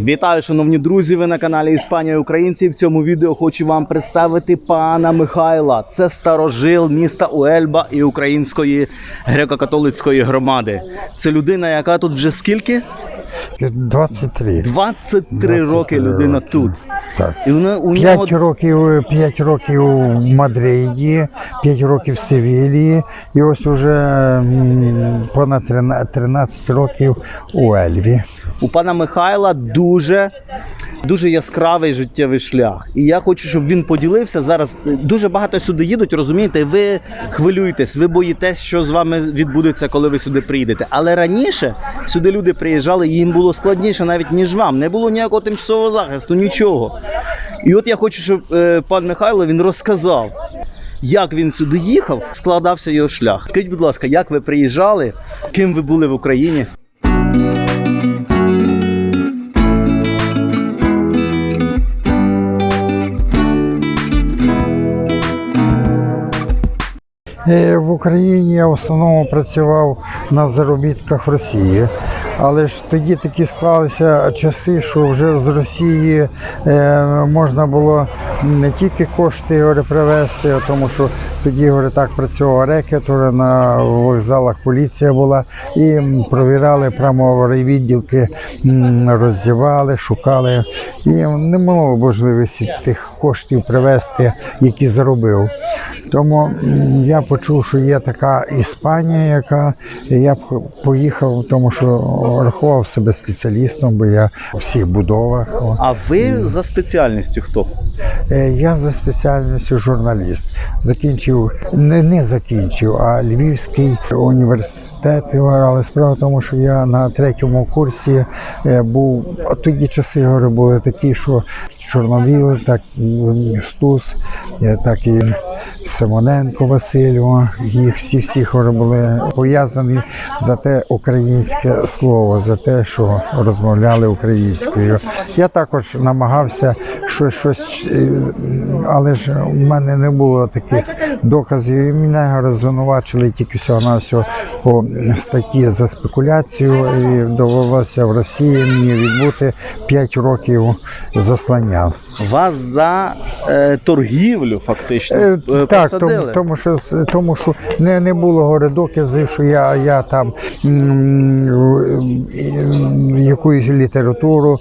Вітаю, шановні друзі! Ви на каналі Іспанія Українці. В цьому відео хочу вам представити пана Михайла. Це старожил міста Уельба і української греко-католицької громади. Це людина, яка тут вже скільки? 23. 23 роки людина роки. тут. Так. І вона, у нього 5 років, 5 років в Мадриді, 5 років в Севілії, і ось уже понад 13 13 років у Ельві. у пана Михайла дуже. Дуже яскравий життєвий шлях. І я хочу, щоб він поділився зараз. Дуже багато сюди їдуть, розумієте? Ви хвилюєтесь, ви боїтесь, що з вами відбудеться, коли ви сюди приїдете. Але раніше сюди люди приїжджали, і їм було складніше навіть ніж вам. Не було ніякого тимчасового захисту, нічого. І от я хочу, щоб е, пан Михайло він розказав, як він сюди їхав, складався його шлях. Скажіть, будь ласка, як ви приїжджали, ким ви були в Україні? There. В Україні я в основному працював на заробітках в Росії. Але ж тоді такі склалися часи, що вже з Росії е, можна було не тільки кошти говорю, привезти, тому що тоді говорю, так працював рекет, говорю, на вокзалах поліція була і м, провіряли прямо райвідділки, роздівали, шукали. І не було можливості тих коштів привезти, які заробив. Тому я почув, є така Іспанія, яка я б поїхав, тому що рахував себе спеціалістом, бо я у всіх будовах. А ви за спеціальністю хто? Е, Я за спеціальністю журналіст. Закінчив, не, не закінчив, а Львівський університет. Але справа в тому, що я на третьому курсі е, був, а тоді часи говорю, були такі, що Чорновіл, так Стус, е, так і Симоненко Васильо, їх всі всі були пов'язані за те українське слово, за те, що розмовляли українською. Я також намагався щось, щось е, але ж у мене не було таких доказів. І мене розвинувачили тільки всього на всього по статті за спекуляцію. І довелося в Росії мені відбути 5 років заслання. Вас за е, торгівлю фактично е, Так, тому, посадили. тому що тому що не, не було говорю, доказів, що я, я там якусь літературу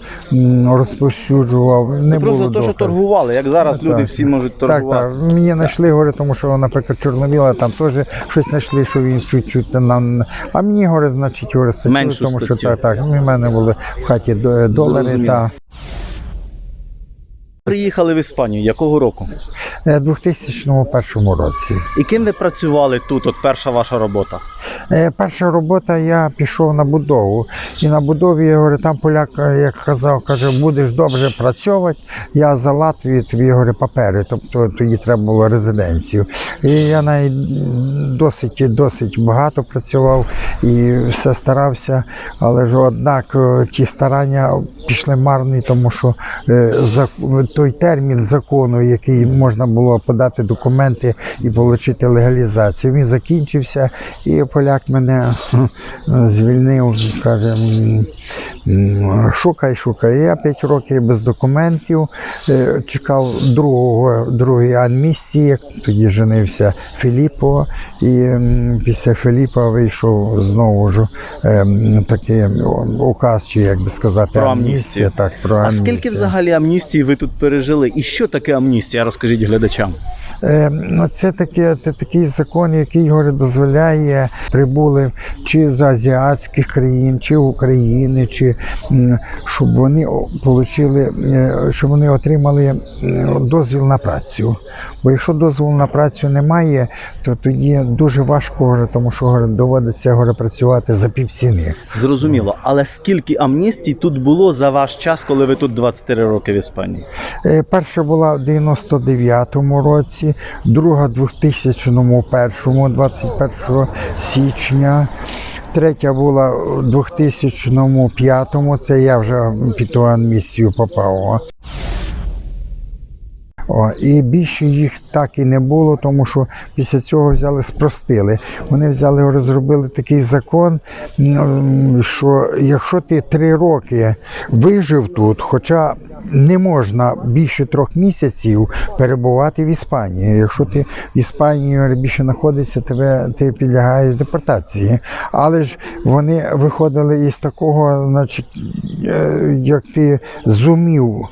розповсюджував. Не просто було те, що торгували. Як зараз Так, люди всі можуть Так, торгувати. так. Мені знайшли, говорю, тому що, наприклад, Чорновіла там теж щось знайшли, що він чуть-чуть нам. А мені говорить, значить, говорить, статтю, тому що статтю. так, так. У мене були в хаті долари та Приїхали в Іспанію. Якого року? Е, 2001 році. І ким ви працювали тут? От перша ваша робота. Е, Перша робота я пішов на будову. І на будові я говорю, там поляк, е, як казав, каже, будеш добре працювати. Я за Латвію тобі говорю, папери, тобто тоді треба було резиденцію. І я навіть досить досить багато працював і все старався. Але ж однак е, ті старання пішли марні, тому що е, за той термін закону, який можна було подати документи і отримати легалізацію, він закінчився, і поляк мене звільнив, каже, шукай, шукай. Я п'ять років без документів е, чекав другого, другої амністії. Тоді женився Філіппо, і після Філіппа вийшов знову ж ем, такий указ, чи як би сказати, Про амністія. амністію. Так, про А амністію. скільки взагалі амністій ви тут пережили? І що таке амністія? Розкажіть глядачам. Е, ну, Це таке, такий закон, який говорить, дозволяє прибули чи з азіатських країн, чи України, чи щоб вони о- получили, е, щоб вони отримали дозвіл на працю. Бо якщо дозволу на працю немає, то тоді дуже важко, тому що доводиться говорить, працювати за півціни. Зрозуміло. Але скільки амністій тут було за ваш час, коли ви тут 24 роки в Іспанії? Е, Перша була в 99-му році, друга в 2001-му, 21 січня. Третя була в 2005-му, це я вже під ту амністію попав. О, і більше їх так і не було, тому що після цього взяли, спростили. Вони взяли, розробили такий закон, що якщо ти три роки вижив тут, хоча не можна більше трьох місяців перебувати в Іспанії. Якщо ти в Іспанії більше знаходишся, тебе ти підлягаєш депортації. Але ж вони виходили із такого, значить, е, як ти зумів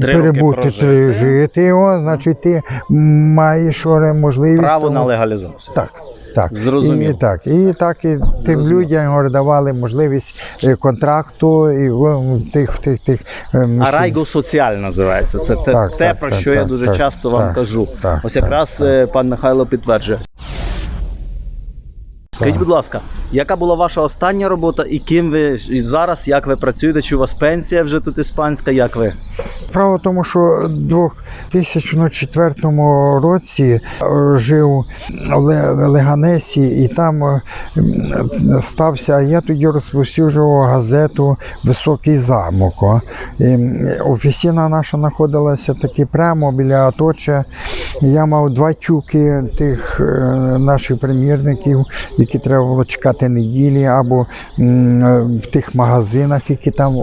Три перебути три жити, о, значить ти маєш можливість. Право тому- на легалізацію. Так. Так, Зрозумів. І, так, і так і тим людям говорю, давали можливість е, контракту і тих тих тих ем, А всі- райго соціаль називається. Це те, Так, те так, про так, що я так, дуже так, часто вам так, кажу. так, Ось так, якраз так. е, пан Михайло підтверджує. Скажіть, будь ласка, яка була ваша остання робота і ким ви і зараз, як ви працюєте? Чи у вас пенсія вже тут іспанська? Як ви? Справа в тому, що в 2004 році е, жив в Леганесі і там е, стався, а я тоді розповсюджував газету Високий замок. І, м, офіцина наша знаходилася таки прямо біля Аточа. Я мав два тюки тих е, наших примірників, які треба було чекати неділі, або е, в тих магазинах, які там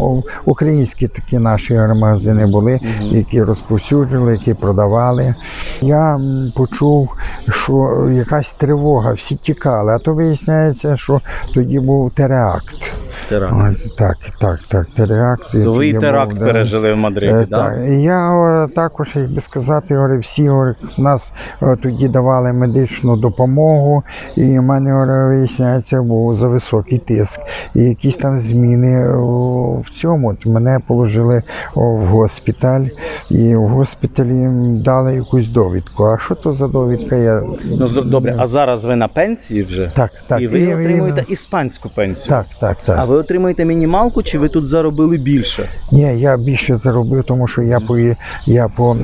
українські такі наші магазини були, які розповсюджували, які продавали. Я почув, що якась тривога, всі тікали, а то виясняється, що тоді був теракт. Теракт. От, Так, так, так, теракт. Ви і теракт був, да. пережили в Мадриді, Е, так? Так, і я говорю, також, як би сказати, говорю, всі говорю, нас е, тоді давали медичну допомогу, і в мене говорю, виясняється, був за високий тиск. І якісь там зміни о, в цьому. От Мене положили о, в госпіталь, і в госпіталі їм дали якусь довідку. А що то за довідка? Я... Ну, з- добре, а зараз ви на пенсії вже? Так, так. І ви і- отримуєте іспанську пенсію. Так, так, так. А ви отримуєте мінімалку, чи ви тут заробили більше? Ні, я більше заробив, тому що я по я по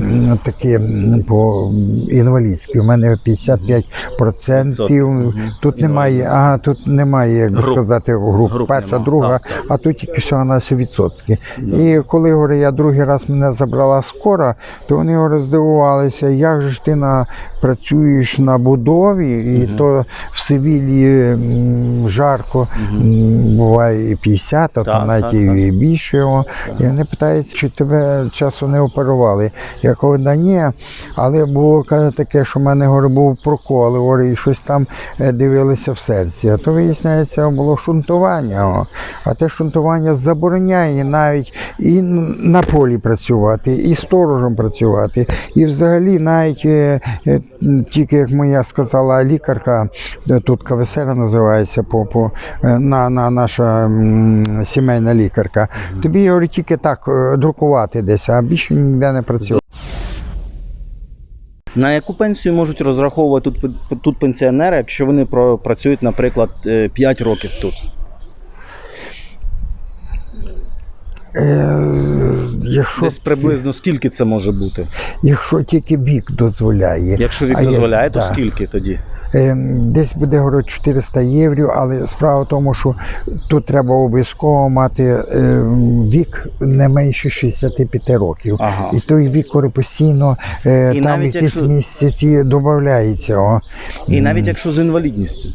таки по інвалідськи. У мене 55%. Мгм. Тут немає, а тут немає, як би сказати, груп. Груп Перша, нема. друга, Так, так. а тут тільки всього на все відсотки. І коли говорю, я другий раз мене забрала скора, то вони говорю, здивувалися, як же ж ти на працюєш на будові, і то в Севілії м, жарко м, і 50, а то навіть так, і більше. О. І вони питаються, чи тебе часу не оперували. Я кажу, да ні, але було каже, таке, що в мене говорю, був прокол, говорю, і щось там е, дивилися в серці. А то виясняється, було шунтування. А те шунтування забороняє навіть і на полі працювати, і сторожем працювати. І взагалі навіть е, е, тільки як моя сказала лікарка, тут КВСР називається по, по, е, на, на наша сімейна лікарка. Тобі говорить, тільки так е, друкувати десь, а більше ніде не працює. На яку пенсію можуть розраховувати тут, тут пенсіонери, якщо вони працюють, наприклад, 5 років тут? Е, якщо, Десь приблизно скільки це може бути? якщо тільки вік дозволяє. Якщо вік А дозволяє, то да. скільки тоді? Е, Десь буде говорю, 400 євро, але справа в тому, що тут треба обов'язково мати е, вік не менше 65 років. Ага. І той вік говорю, постійно е, І там якісь якщо- місяці додається. О. І навіть якщо з інвалідністю.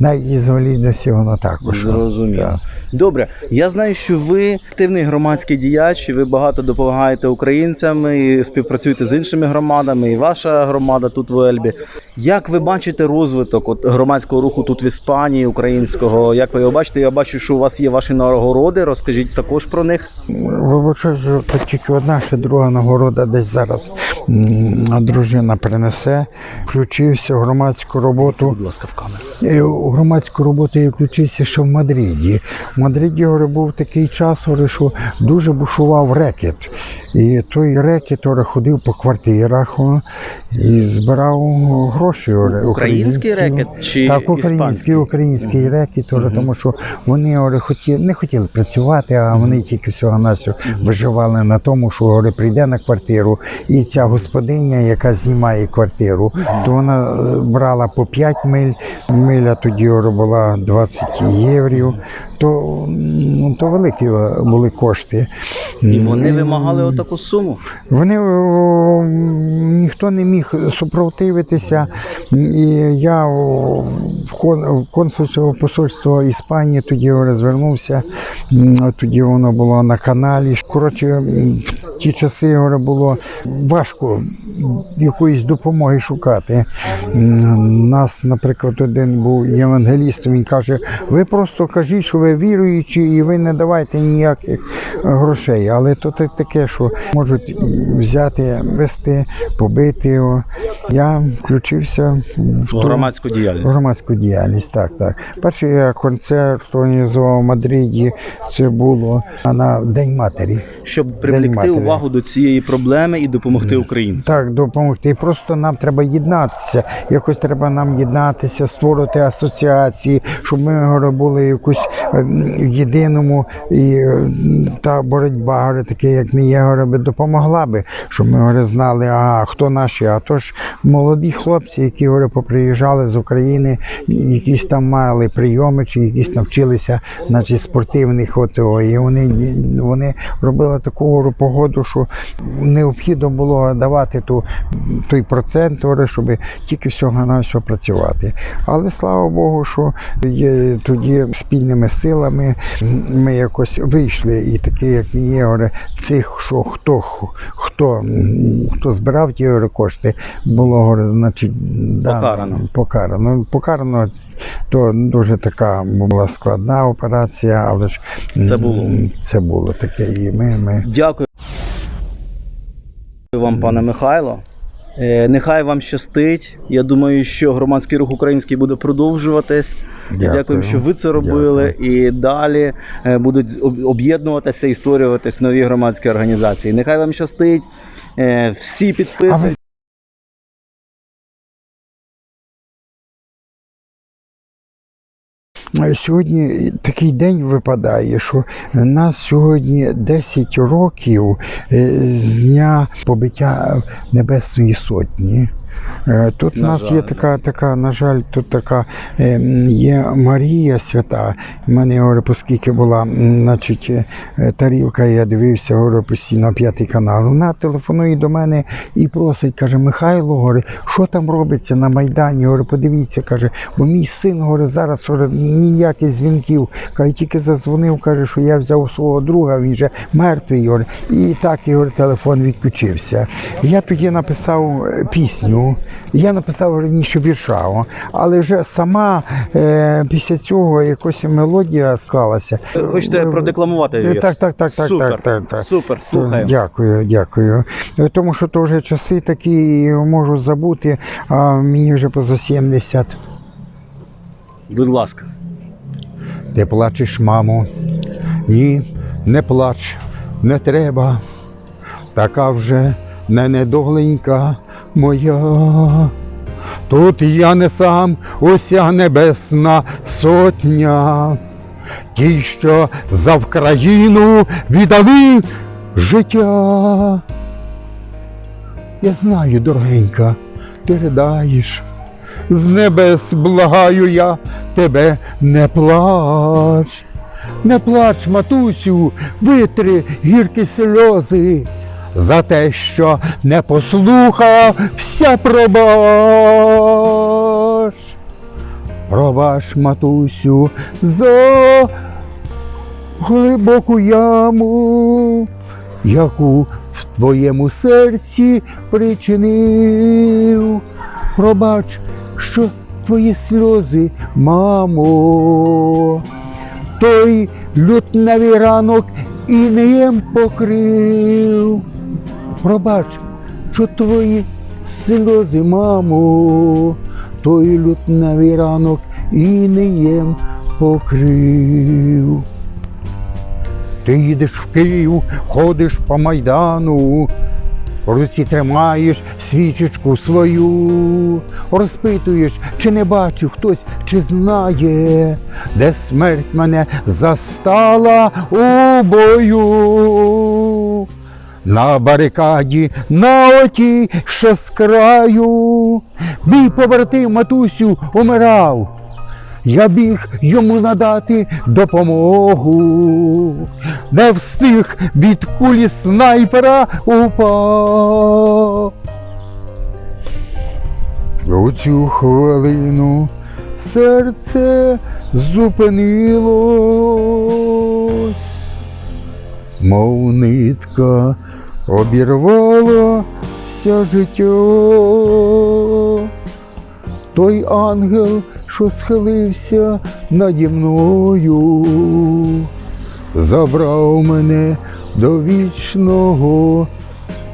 Навіть із інвалідності воно також. Зрозуміло. Так. Добре, я знаю, що ви активний громадський діяч, і ви багато допомагаєте українцям і співпрацюєте з іншими громадами, і ваша громада тут в Ельбі. Як ви бачите розвиток от, громадського руху тут в Іспанії, українського? Як ви його бачите? Я бачу, що у вас є ваші нагороди. Розкажіть також про них. Вибачаю, що тільки одна, ще друга нагорода десь зараз дружина принесе. Включився в громадську роботу. Будь ласка, в камеру. У громадську роботу я включився ще в Мадриді. В Мадриді говорю, був такий час, говорю, що дуже бушував рекет. І той рекет говорю, ходив по квартирах і збирав гроші. говорю, Український рекет чи так, український, іспанський? український рекет, говорю, Мгм. тому що вони говорю, хотіли, не хотіли працювати, а вони тільки всього на всього виживали на тому, що говорю, прийде на квартиру, і ця господиня, яка знімає квартиру, то вона е, брала по 5 миль миля тоді говорю, була 20 єврів, то, м, то великі були кошти. І вони вимагали отаку суму. вони о, ніхто не міг супротивитися. І я в кон- в консульство посольство Іспанії тоді розвернувся. Тоді воно було на каналі. Коротше, в ті часи було важко якоїсь допомоги шукати. Нас, наприклад, один був євангелістом, він каже: ви просто кажіть, що ви віруючі, і ви не давайте ніяких грошей. Але то таке, що можуть взяти, вести, побити його. Я включився в Громадську діяльність. громадську діяльність. Так, так. Перший я концерт організував в Мадриді. Це було на День матері. Щоб привлекти увагу до цієї проблеми і допомогти українцям. Так, допомогти. Просто нам треба єднатися. Якось треба нам єднатися, створити асоціації, щоб ми говорю, були якось е, в єдиному і е, та боротьба, говорю, таке, як не є, би допомогла би, щоб ми знали, а хто наші. А то ж молоді хлопці, які говорю, поприїжджали з України, якісь там мали прийоми, чи якісь навчилися, значить, спортивних от, і вони, вони робили таку погоду, що необхідно було давати ту, той процент, щоб тільки всього на все працювати. Але слава Богу, що є тоді спільними силами ми якось вийшли, і таке, як не є, цих, що хто, хто, хто збирав ті кошти, було значить, да, Покарано. Покарано. Покарано. То дуже така була складна операція, але ж Це було. це було таке. І ми, ми Дякую вам, пане Михайло. Е, Нехай вам щастить. Я думаю, що громадський рух український буде продовжуватись. Дякую. Дякую, що ви це робили. І далі е, будуть об'єднуватися і створюватись нові громадські організації. Нехай вам щастить. Е, Всі А Сьогодні такий день випадає, що нас сьогодні 10 років е, з дня побиття Небесної Сотні. Е, Тут у На нас жаль, є така, така, на жаль, тут така е, є Марія свята. У мене говорю, оскільки була значить, е, тарілка, я дивився, говорю, постійно п'ятий канал. Вона телефонує до мене і просить, каже, Михайло, говорить, що там робиться на Майдані? Говорю, подивіться, каже, бо мій син говорить, зараз говорить, ніяких дзвінків. Каже, тільки зазвонив, каже, що я взяв свого друга, він же мертвий. Говорить, і так і говорить, телефон відключився. Я тоді написав е, Я написав раніше вірша, але вже сама е, після цього якось мелодія склалася. Хочете продекламувати? Е, вірш? Так, так, так, так, Супер, так, так, так. Супер, слухаємо. Дякую, дякую. Е, Тому що то вже часи такі можу забути, а мені вже поза 70. Будь ласка. Ти плачеш, мамо? Ні, не плач, не треба. Така вже не недоленька моя. Тут я не сам, уся небесна сотня. Ті, що за Вкраїну віддали життя. Я знаю, дорогенька, ти ридаєш. З небес благаю я тебе, не плач. Не плач, матусю, витри гіркі сльози. За те, що не послухав, вся пробач. Пробач, матусю, за глибоку яму, яку в твоєму серці причинив. Пробач, що твої сльози, мамо, той лютневий ранок і неєм покрив. Пробач, що твої сльози, мамо, той лютневий ранок і неєм покрив. Ти їдеш в Київ, ходиш по майдану, в руці тримаєш свічечку свою, розпитуєш, чи не бачив хтось, чи знає, де смерть мене застала у бою. На барикаді, на отій, що з краю, мій побратим матусю умирав. я біг йому надати допомогу. Не встиг від кулі снайпера упав. У цю хвилину серце зупинилось, мов нитка обірвалося життя. Той ангел, що схилився наді мною, забрав мене до вічного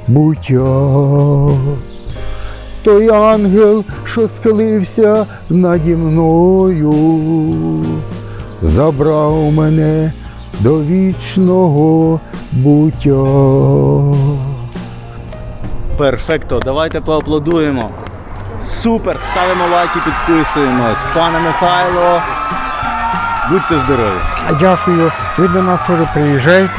буття. Той ангел, що схилився наді мною, забрав мене до вічного буття. Перфекто, давайте поаплодуємо. Супер! Ставимо лайки, підписуємось. Пане Михайло, будьте здорові! Дякую. Ви до нас говорю, приїжджайте.